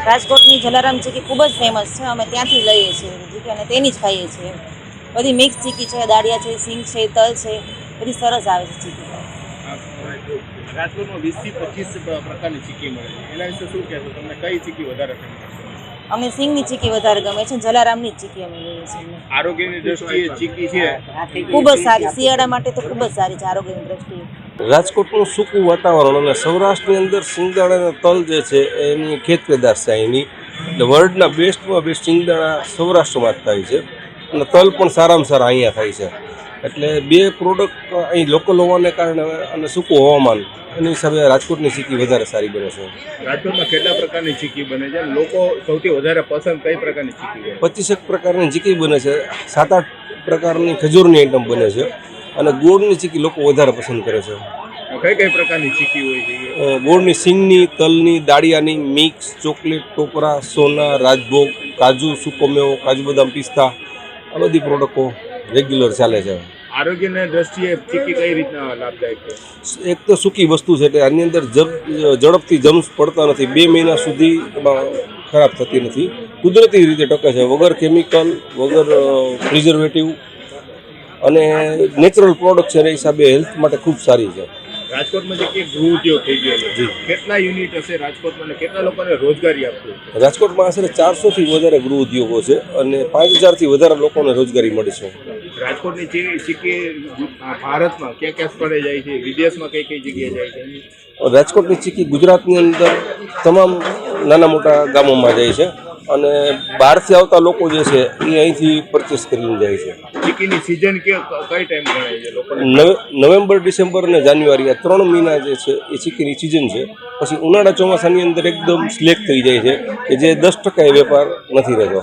રાજકોટની જલારામ ચીકી ખૂબ જ ફેમસ છે અમે ત્યાંથી લઈએ છીએ ચીકી અને તેની જ ખાઈએ છીએ બધી મિક્સ ચીકી છે દાળિયા છે સિંગ છે તલ છે બધી સરસ આવે છે ચીકી રાજકોટમાં વીસથી પચીસ પ્રકારની ચીકી મળે છે એના વિશે શું કહેશો તમને કઈ ચીકી વધારે અમને સિંગની ચીકી વધારે ગમે છે જલારામની ચીકી અમે લઈએ છીએ આરોગ્યની દ્રષ્ટિએ ચીકી છે ખૂબ જ સારી શિયાળા માટે તો ખૂબ જ સારી છે આરોગ્યની દ્રષ્ટિએ રાજકોટનું સૂકું વાતાવરણ અને સૌરાષ્ટ્રની અંદર સિંગદાણા અને તલ જે છે એની ખેત પેદાશ છે અહીંની એટલે વર્લ્ડના બેસ્ટમાં બેસ્ટ સિંગદાણા સૌરાષ્ટ્રમાં જ થાય છે. અને તલ પણ સારામાં સારા અહીંયા થાય છે. એટલે બે પ્રોડક્ટ અહીં લોકલ હોવાને કારણે અને સૂકું હવામાન એની હિસાબે રાજકોટની ચીકી વધારે સારી બને છે. રાજકોટમાં કેટલા પ્રકારની ચીકી બને છે? લોકો સૌથી વધારે પસંદ કઈ પ્રકારની ચીકી પચીસેક પ્રકારની ચીકી બને છે. સાત આઠ પ્રકારની ખજૂરની આઈટમ બને છે. અને ગોળની ચીકી લોકો વધારે પસંદ કરે છે. કઈ કઈ પ્રકારની ચીકી હોય છે ગોળની સિંગની તલની દાળિયાની મિક્સ ચોકલેટ ટોપરા સોના રાજભોગ કાજુ સૂકો મેવો કાજુ બદામ પિસ્તા આ બધી પ્રોડક્ટો રેગ્યુલર ચાલે છે. આરોગ્યની દ્રષ્ટિએ ચીકી કઈ રીતના લાભદાયક છે? એક તો સૂકી વસ્તુ છે એટલે આની અંદર ઝડપથી જમ્સ પડતા નથી બે મહિના સુધી એમાં ખરાબ થતી નથી. કુદરતી રીતે ટકે છે વગર કેમિકલ વગર પ્રિઝર્વેટિવ અને નેચરલ પ્રોડક્ટ છે એના હિસાબે હેલ્થ માટે ખૂબ સારી છે. રાજકોટમાં જે કે ગૃહ ઉદ્યોગ થઈ ગયો છે. કેટલા યુનિટ હશે રાજકોટમાં કેટલા લોકોને રોજગારી રાજકોટમાં આશરે ચારસોથી વધારે ગૃહ ઉદ્યોગો છે અને પાંચ હજારથી વધારે લોકોને રોજગારી મળી છે. રાજકોટની જે ભારતમાં ક્યાં ક્યાં સ્થળે જાય છે? વિદેશમાં કઈ કઈ જગ્યાએ જાય છે? રાજકોટની ચીકી ગુજરાતની અંદર તમામ નાના મોટા ગામોમાં જાય છે. અને બહારથી આવતા લોકો જે છે એ અહીંથી પરચેસ કરીને જાય છે. ચીકીની સિઝન કે કઈ ટાઈમ ગણાય છે લોકોને? નવેમ્બર ડિસેમ્બર અને જાન્યુઆરી આ ત્રણ મહિના જે છે એ ચીકીની સિઝન છે. પછી ઉનાળા ચોમાસાની અંદર એકદમ સ્લેક થઈ જાય છે કે જે દસ ટકા એ વેપાર નથી રહેતો.